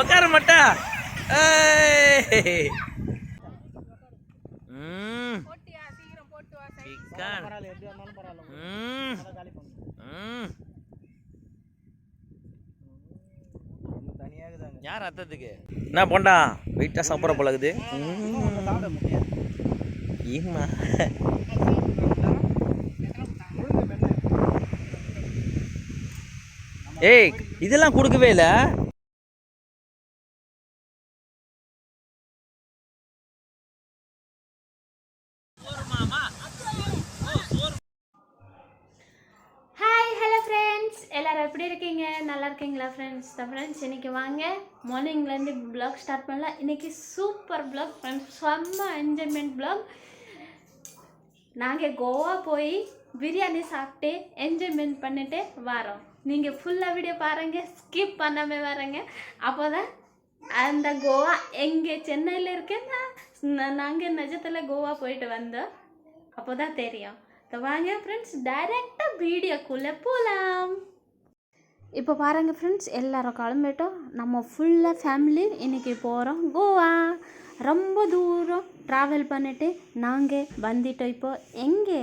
உக்கார மாட்டா. இன்னும் யார் அத்தத்துக்கு என்ன போண்டா? வெயிட்டாக சாப்பிட்ற பழகுது. ஈமா ஏய் இதெல்லாம் கொடுக்கவே இல்லை. ஹாய் ஹலோ ஃப்ரெண்ட்ஸ் எப்படி இருக்கீங்க? நல்லா இருக்கீங்களா ஃப்ரெண்ட்ஸ் தான் ஃப்ரெண்ட்ஸ் இன்றைக்கி வாங்க. மார்னிங்லேருந்து ப்ளாக் ஸ்டார்ட் பண்ணலாம் இன்றைக்கி சூப்பர் ப்ளாக் ஃப்ரெண்ட்ஸ் செம்ம என்ஜாய்மெண்ட் ப்ளாக் நாங்கள் கோவா போய் பிரியாணி சாப்பிட்டு என்ஜாய்மெண்ட் பண்ணிட்டு வரோம். நீங்கள் ஃபுல்லாக வீடியோ பாருங்கள் ஸ்கிப் பண்ணாமல் வரங்க அப்போ தான் அந்த கோவா எங்கே சென்னையில் இருக்கேன்னா நாங்கள் நிஜத்தில் கோவா போயிட்டு வந்தோம். அப்போ தான் தெரியும். இப்போ வாங்க ஃப்ரெண்ட்ஸ் டைரெக்டாக வீடியோக்குள்ளே போகலாம் இப்போ பாருங்கள் ஃப்ரெண்ட்ஸ் எல்லோரும் கிளம்பிட்டோம். நம்ம ஃபுல்லாக ஃபேமிலி இன்றைக்கி போகிறோம் கோவா. ரொம்ப தூரம் ட்ராவல் பண்ணிட்டு நாங்கள் வந்துட்டோம் இப்போ. எங்கே?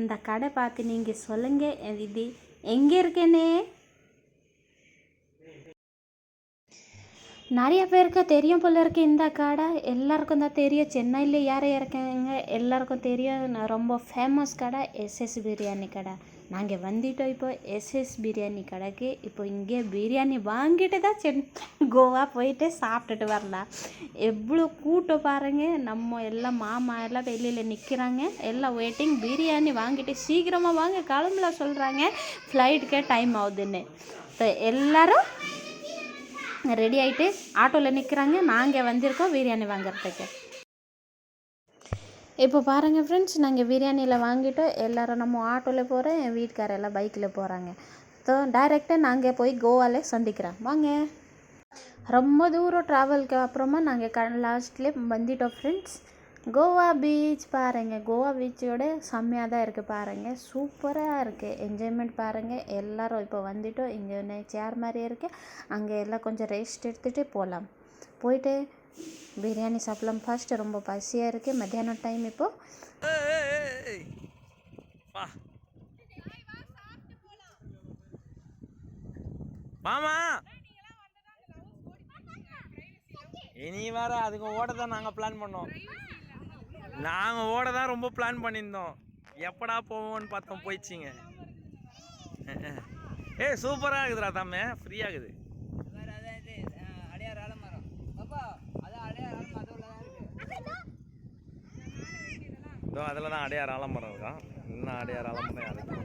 அந்த கடை பார்த்து நீங்கள் சொல்லுங்கள் இது எங்கே இருக்கேனே நிறைய பேருக்கு தெரியும் போல இருக்கு இந்த கடை. எல்லாருக்கும் தான் தெரியும். சென்னையில் யார் இருக்காங்க? எல்லாருக்கும் தெரியும். ரொம்ப ஃபேமஸ் கடை எஸ்எஸ் பிரியாணி கடை. நாங்கள் வந்துட்டோம் இப்போ எஸ்எஸ் பிரியாணி கடைக்கு. இப்போ இங்கே பிரியாணி வாங்கிட்டு தான் சென் கோவா போயிட்டு சாப்பிட்டுட்டு வரலாம். எவ்வளோ கூட்டம் பாருங்க. நம்ம எல்லாம் மாமா எல்லாம் வெளியில் நிற்கிறாங்க எல்லாம் வெயிட்டிங் பிரியாணி வாங்கிட்டு சீக்கிரமாக வாங்க. கிளம்புல சொல்கிறாங்க ஃப்ளைட்டுக்கே டைம் ஆகுதுன்னு. இப்போ எல்லோரும் ரெடி ஆகிட்டு ஆட்டோவில் நிற்கிறாங்க நாங்கள் வந்திருக்கோம் பிரியாணி வாங்குறதுக்கு. இப்போ பாருங்கள் ஃப்ரெண்ட்ஸ் நாங்கள் பிரியாணியில் வாங்கிட்டோம் எல்லோரும் நம்ம ஆட்டோவில் போகிறோம் என் வீட்டுக்காரர் எல்லாம் பைக்கில் போகிறாங்க ஸோ டைரெக்டாக நாங்கள் போய் கோவாலே சந்திக்கிறோம். வாங்க. ரொம்ப தூரம் ட்ராவலுக்கு அப்புறமா நாங்கள் க லாஸ்ட்லேயே வந்துட்டோம் ஃப்ரெண்ட்ஸ் கோவா பீச் பாருங்கள் கோவா பீச்சோட செம்மையாக தான் இருக்குது பாருங்கள் சூப்பராக இருக்குது என்ஜாய்மெண்ட் பாருங்கள் எல்லோரும் இப்போ வந்துட்டோம். இங்கே சேர் மாதிரி இருக்குது அங்கே எல்லாம் கொஞ்சம் ரெஸ்ட் எடுத்துகிட்டு போகலாம் போயிட்டு பிரியாணி சாப்பிடலாம். ஃபர்ஸ்ட் ரொம்ப பசியாக இருக்குது மத்தியானம் டைம் இப்போது மாமா! இனி வேற அதுக்கு ஓட தான் நாங்கள் பிளான் பண்ணோம். நாங்கள் ஓட தான் ரொம்ப பிளான் பண்ணியிருந்தோம். எப்படா போவோம்னு பார்த்தோம் போயிடுச்சிங்க. ஏய் சூப்பராக இருக்குதுடா தாமே ஃப்ரீயாக இருக்குது அடையார் ஆலமரம் பாப்பா அதான் அடையார் ஆலமரம் அது உள்ளதான் இருக்கு இதோ அதில் தான் அடையார் ஆலமரம் இருக்கான் இன்னும் அடையார் ஆலமரம் யாருக்கு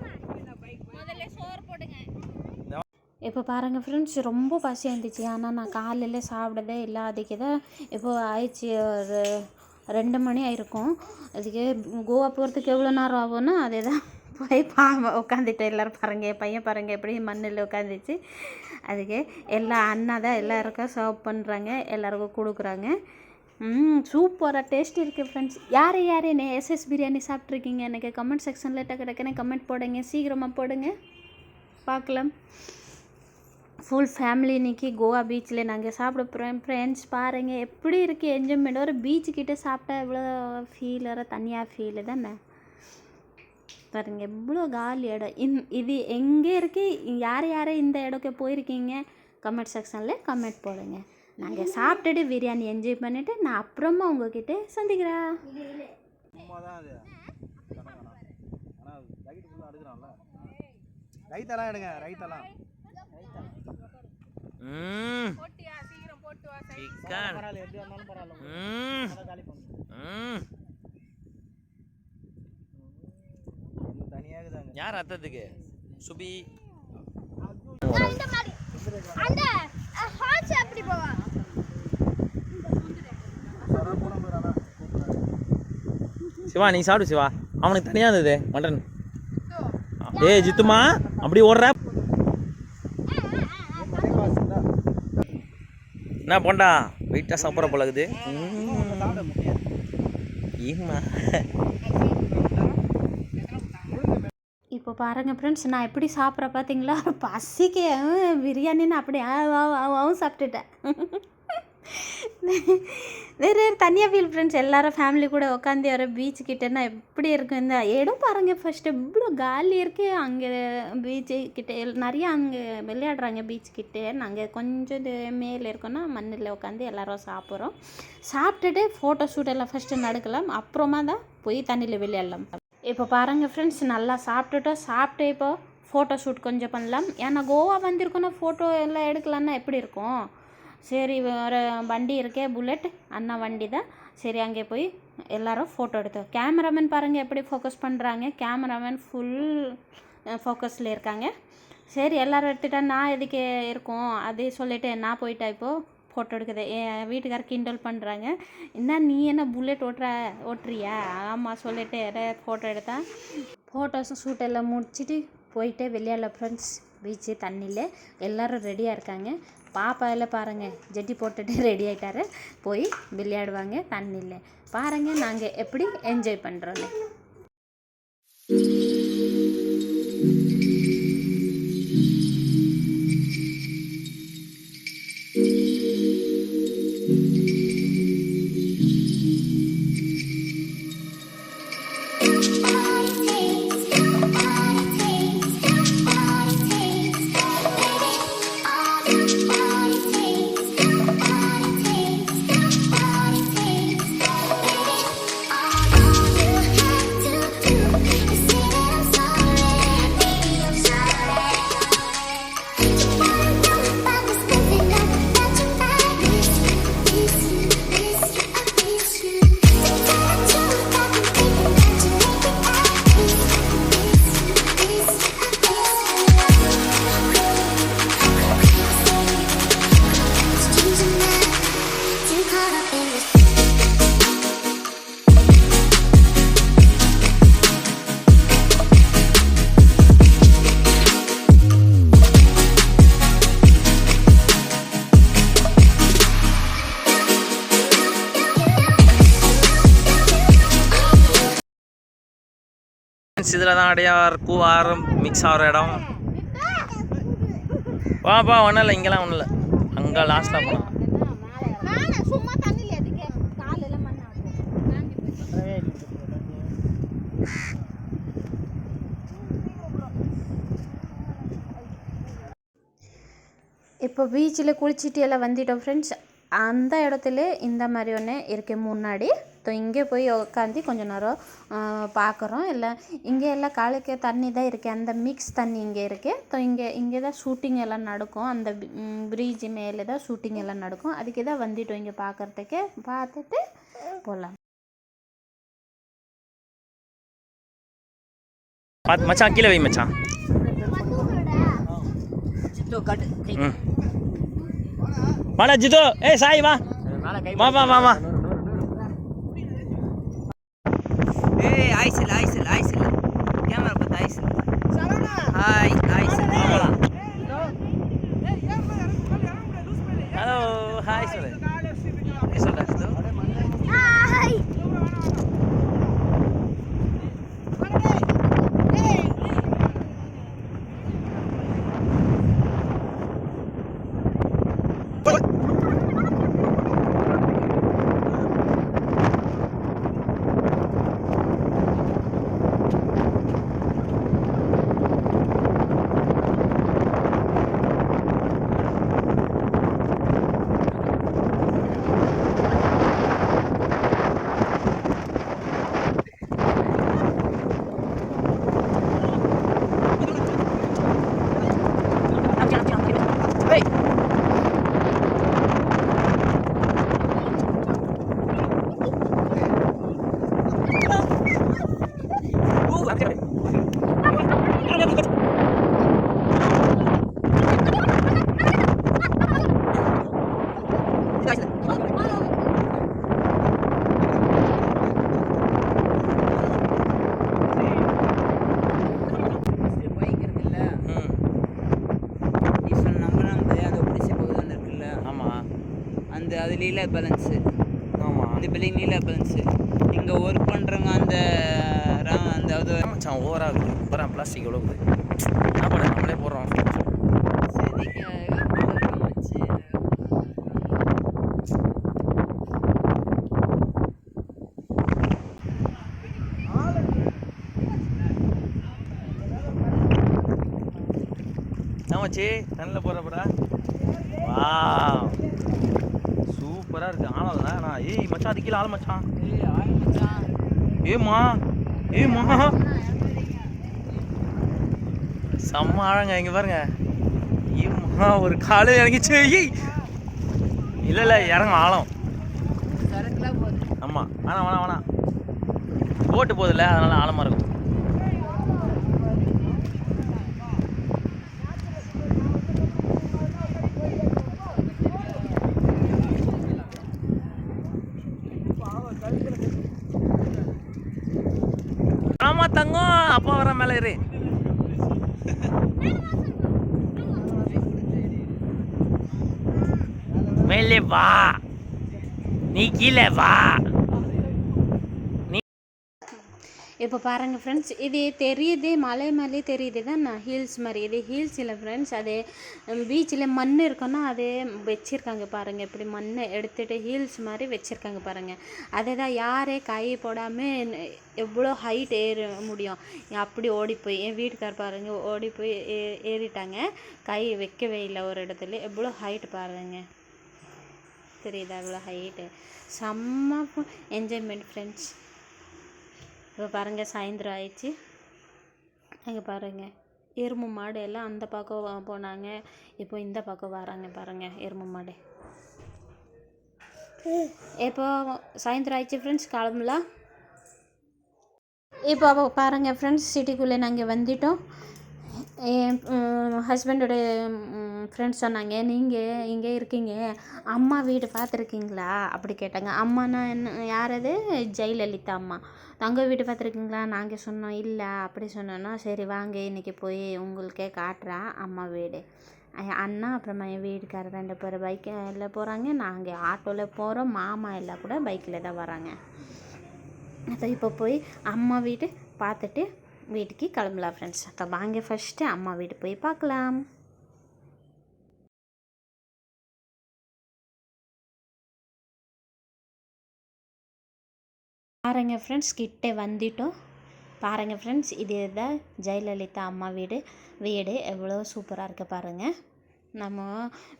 இப்போ பாருங்கள் ஃப்ரெண்ட்ஸ் ரொம்ப பசியாக இருந்துச்சு ஆனால் நான் காலையில் சாப்பிடதே இல்லை அதுக்கு தான் இப்போ ஆயிடுச்சு. ஒரு ரெண்டு மணி ஆயிருக்கும். அதுக்கு கோவா போகிறதுக்கு எவ்வளோ நேரம் ஆகும்னா அதே தான் போய் பா உட்காந்துட்டு எல்லோரும் பாருங்க என் பையன் பாருங்கள் எப்படி மண்ணில் உட்காந்துச்சு அதுக்கு எல்லா அண்ணா தான் எல்லாருக்கும் சர்வ் பண்ணுறாங்க எல்லாருக்கும் கொடுக்குறாங்க. ம் சூப்பராக டேஸ்ட் இருக்குது ஃப்ரெண்ட்ஸ் யார் யார் என்ன எஸ்எஸ் பிரியாணி சாப்பிட்ருக்கீங்க எனக்கு கமெண்ட் செக்ஷனில் டக்கு டக்குன்னு கமெண்ட் போடுங்க. சீக்கிரமாக போடுங்க. பார்க்கலாம். ஃபுல் ஃபேமிலி இன்றைக்கி கோவா பீச்சில் நாங்கள் சாப்பிட போகிறோம் ஃப்ரெண்ட்ஸ் பாருங்கள் எப்படி இருக்குது என்ஜாய்மெண்ட் ஒரு பீச் சாப்பிட்டா எவ்வளோ ஃபீல் வர தனியாக ஃபீல் தானே? பாருங்கள் எவ்வளோ காலி இடம். இந் இது எங்கே இருக்குது யார் யார் இந்த இடக்கு போயிருக்கீங்க? கமெண்ட் செக்ஷனில் கமெண்ட் போடுங்க. நாங்கள் சாப்பிட்டுட்டு பிரியாணி என்ஜாய் பண்ணிவிட்டு நான் அப்புறமா உங்ககிட்ட சந்திக்கிறேன். ரைத்தெல்லாம் எடுங்க ரைத்தெல்லாம் ம். போட்டியா? சீக்கிரம் போட்டு வா சை சிக்கன் பரவாயில்ல எப்படி வந்தாலும் பரவாயில்ல ம் அதை காலி பண்ணு ம் இன்னும் தனியாக இருக்குதாங்க யார் அத்தத்துக்கு சுபி அந்த ஹார்ட்ஸ் எப்படி போவா சிவா நீ சாப்பிடு சிவா. அவனுக்கு தனியாக இருந்தது மட்டன். ஏய் ஜித்துமா அப்படி ஓடுற. என்ன போண்டா? வெயிட்டாக சாப்பிட்ற பழகுது. ஈமா இப்போ பாருங்கள் ஃப்ரெண்ட்ஸ் நான் எப்படி சாப்பிட்றேன் பார்த்தீங்களா? பசிக்கு பிரியாணின்னு அப்படியே ஆவும் சாப்பிட்டுட்டேன். வேறு தனியாக ஃபீல் ஃப்ரெண்ட்ஸ் எல்லாரும் ஃபேமிலி கூட உட்காந்து வர பீச் கிட்டேன்னா எப்படி இருக்கும்? இந்த இடம் பாருங்கள் ஃபஸ்ட்டு இவ்வளோ காலி இருக்கு அங்கே பீச்சு கிட்ட நிறையா அங்கே விளையாடுறாங்க பீச் கிட்டே. நாங்கள் கொஞ்சம் மேலே இருக்கோன்னா மண்ணில் உட்காந்து எல்லாரும் சாப்பிட்றோம். சாப்பிட்டுட்டு ஃபோட்டோ ஷூட் எல்லாம் ஃபஸ்ட்டு நடக்கலாம். அப்புறமா தான் போய் தண்ணியில் விளையாடலாம். இப்போ பாருங்கள் ஃப்ரெண்ட்ஸ் நல்லா சாப்பிட்டுட்டோம். சாப்பிட்டு இப்போ ஃபோட்டோ ஷூட் கொஞ்சம் பண்ணலாம். ஏன்னா கோவா வந்திருக்கோன்னா ஃபோட்டோ எல்லாம் எடுக்கலான்னா எப்படி இருக்கும்? சரி ஒரு வண்டி இருக்கே புல்லட் அண்ணா வண்டி தான். சரி அங்கே போய் எல்லாரும் ஃபோட்டோ எடுத்தோம் கேமராமேன் பாருங்கள் எப்படி ஃபோக்கஸ் பண்ணுறாங்க கேமராமேன் ஃபுல் ஃபோக்கஸில் இருக்காங்க. சரி எல்லோரும் எடுத்துட்டா நான் எதுக்கு இருக்கோம்? அதே சொல்லிவிட்டு நான் போயிட்டா இப்போது ஃபோட்டோ எடுக்குது. என் வீட்டுக்கார கிண்டல் பண்ணுறாங்க என்ன நீ என்ன புல்லட் ஓட்டுற ஓட்டுறியா? ஆமாம் சொல்லிட்டு ஃபோட்டோ எடுத்தேன் ஃபோட்டோஸும் ஷூட் எல்லாம் முடிச்சுட்டு போயிட்டு விளையாடல ஃப்ரெண்ட்ஸ் பீச்சு தண்ணியில் எல்லோரும் ரெடியாக இருக்காங்க. பாப்பா எல்லாம் பாருங்கள் ஜட்டி போட்டுட்டு ரெடி ஆயிட்டாரு. போய் விளையாடுவாங்க தண்ணியில் பாருங்கள் நாங்கள் எப்படி என்ஜாய் பண்ணுறோன்னு இதில் தான் அடையார் கூவாரம் மிக்ஸ் ஆகிற இடம். வாப்பா ஒன்றும் இல்லை இங்கெல்லாம் ஒன்றும் இல்லை. அங்கே லாஸ்ட்டாக போகலாம் சும்மா இப்போ பீச்சில் குளிச்சுட்டு எல்லாம் வந்துட்டோம் ஃப்ரெண்ட்ஸ் அந்த இடத்துல இந்த மாதிரி ஒன்று இருக்கு முன்னாடி. ஸோ இங்கே போய் உட்காந்து கொஞ்ச நேரம் பார்க்குறோம் இல்லை இங்கே எல்லாம் காலுக்கு தண்ணி தான் இருக்குது அந்த மிக்ஸ் தண்ணி இங்கே இருக்குது ஸோ இங்கே இங்கே தான் ஷூட்டிங் எல்லாம் நடக்கும். அந்த பிரிட்ஜ் மேலே தான் ஷூட்டிங் எல்லாம் நடக்கும். அதுக்கு தான் வந்துட்டோம் இங்கே பார்க்குறதுக்கு பார்த்துட்டு போகலாம் பார்த்து மச்சான் கீழே வை மச்சான். வாடா ஜிதோ ஏய் சாய் வா வா வா. வா. வா ஏய் ஆய்ஸ் இல்ல ஆய்ஸ் இல்ல ஆய்ஸ் இல்ல கேமரா பார்த்து ஆய்ஸ் இல்ல ஹாய் ஆய்ஸ் இல்ல ஹலோ ஹாய் சொல்லு என்ன சொல்ற சித்து? பைக் இருக்குல்ல ம் ஈஸ்வரன் நம்ம வந்து அந்த குடிசை பகுதி ஒன்று இருக்குல்ல ஆமாம் அந்த அது நீல பேலன்ஸு ஆமாம் அந்த பில்டிங் நீல பேலன்ஸு இங்கே ஒர்க் பண்ணுறவங்க அந்த அந்த அது மச்சான் ஓவரா இருக்குது பிளாஸ்டிக் எவ்வளோ என்ன பண்ண? நம்மளே போடுறோம். வச்சு என்ன மச்சி தண்ணில் போகிறப்படா வா சூப்பராக இருக்குது ஆனது நான் ஏய் மச்சான் அது கீழே ஆள் மச்சான். ஏம்மா? ஏம்மா? செம்ம ஆழங்க இங்கே பாருங்க. ஏம்மா ஒரு காலு இறங்கிச்சு. ஏய்! இல்லை இல்லை இறங்க ஆழம். ஆமாம் வேணாம் வேணாம் வேணாம். போட்டு போதில்ல அதனால ஆழமாக இருக்கும். அப்பா வர மேலே இரு மேலே வா. நீ கீழே வா. இப்போ பாருங்கள் ஃப்ரெண்ட்ஸ் இது தெரியுது மலை மேலே தெரியுது தான் நான் ஹீல்ஸ் மாதிரி. இது ஹீல்ஸ் இல்லை ஃப்ரெண்ட்ஸ் அது பீச்சில் மண் இருக்குன்னா அது வச்சுருக்காங்க பாருங்கள் இப்படி மண்ணை எடுத்துகிட்டு ஹீல்ஸ் மாதிரி வச்சுருக்காங்க பாருங்கள் அதை தான் யாரே கை போடாமல் எவ்வளோ ஹைட் ஏற முடியும். அப்படி ஓடி போய் என் வீட்டுக்கார் பாருங்கள் ஓடி போய் ஏ ஏறிட்டாங்க. கை வைக்கவே இல்லை ஒரு இடத்துல. எவ்வளோ ஹைட் பாருங்கள் தெரியுதா இவ்வளோ ஹைட்டு செம்ம என்ஜாய்மெண்ட் ஃப்ரெண்ட்ஸ் இப்போ பாருங்கள் சாயந்தரம் ஆயிடுச்சு. அங்கே பாருங்கள் எருமை மாடு எல்லாம் அந்த பக்கம் போனாங்க. இப்போ இந்த பக்கம் வராங்க பாருங்கள் எருமை மாடு. இப்போ சாயந்தரம் ஆயிடுச்சு ஃப்ரெண்ட்ஸ் கிளம்பலாம். இப்போ பாருங்கள் ஃப்ரெண்ட்ஸ் சிட்டிக்குள்ளே நாங்கள் வந்துட்டோம். என் ஹஸ்பண்டோட ஃப்ரெண்ட்ஸ் சொன்னாங்க நீங்கள் இங்கே இருக்கீங்க அம்மா வீடு பார்த்துருக்கீங்களா? அப்படி கேட்டாங்க. அம்மானா என்ன யார் அது? ஜெயலலிதா அம்மா. தங்க வீடு பார்த்துருக்கீங்களா? நாங்கள் சொன்னோம். இல்லை அப்படி சொன்னோன்னா சரி வாங்க இன்றைக்கி போய் உங்களுக்கே காட்டுறேன் அம்மா வீடு. அண்ணா அப்புறமா என் வீட்டுக்காரர் ரெண்டு பேர் பைக்கில் போகிறாங்க. நாங்கள் ஆட்டோவில் போகிறோம். மாமா எல்லாம் கூட பைக்கில் தான் வராங்க. ஸோ இப்போ போய் அம்மா வீடு பார்த்துட்டு வீட்டுக்கு கிளம்பலாம் ஃப்ரெண்ட்ஸ் அப்போ வாங்க ஃபஸ்ட்டு அம்மா வீடு போய் பார்க்கலாம். பாருங்க ஃப்ரெண்ட்ஸ் கிட்டே வந்துட்டோம். பாருங்கள் ஃப்ரெண்ட்ஸ் இது தான் ஜெயலலிதா அம்மா வீடு. வீடு எவ்வளோ சூப்பராக இருக்குது பாருங்கள் நம்ம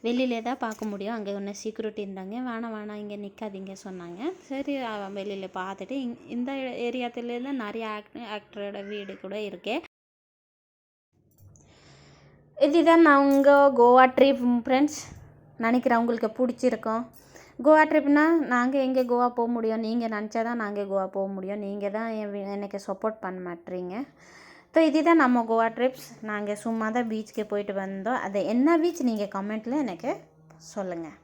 வெளியிலே தான் பார்க்க முடியும். அங்கே ஒன்று செக்யூரிட்டி இருந்தாங்க. வேணாம் வேணாம் இங்கே நிற்காதீங்க சொன்னாங்க. சரி வெளியில் பார்த்துட்டு இங் இந்த ஏரியாத்துலேருந்து நிறைய ஆக்ட் ஆக்டரோட வீடு கூட இருக்கு. இதுதான் நான் உங்கள் கோவா ட்ரிப் ஃப்ரெண்ட்ஸ் நினைக்கிறேன் உங்களுக்கு பிடிச்சிருக்கோம். கோவா ட்ரிப்னா நாங்கள் எங்கே கோவா போக முடியும்? நீங்கள் நினச்சா தான் நாங்கள் கோவா போக முடியும். நீங்கள் தான் என் எனக்கு சப்போர்ட் பண்ண மாட்டீங்க. ஸோ இதுதான் நம்ம கோவா ட்ரிப்ஸ் நாங்கள் சும்மா தான் பீச்சுக்கு போயிட்டு வந்தோம். அது என்ன பீச் நீங்கள் கமெண்ட்டில் எனக்கு சொல்லுங்கள்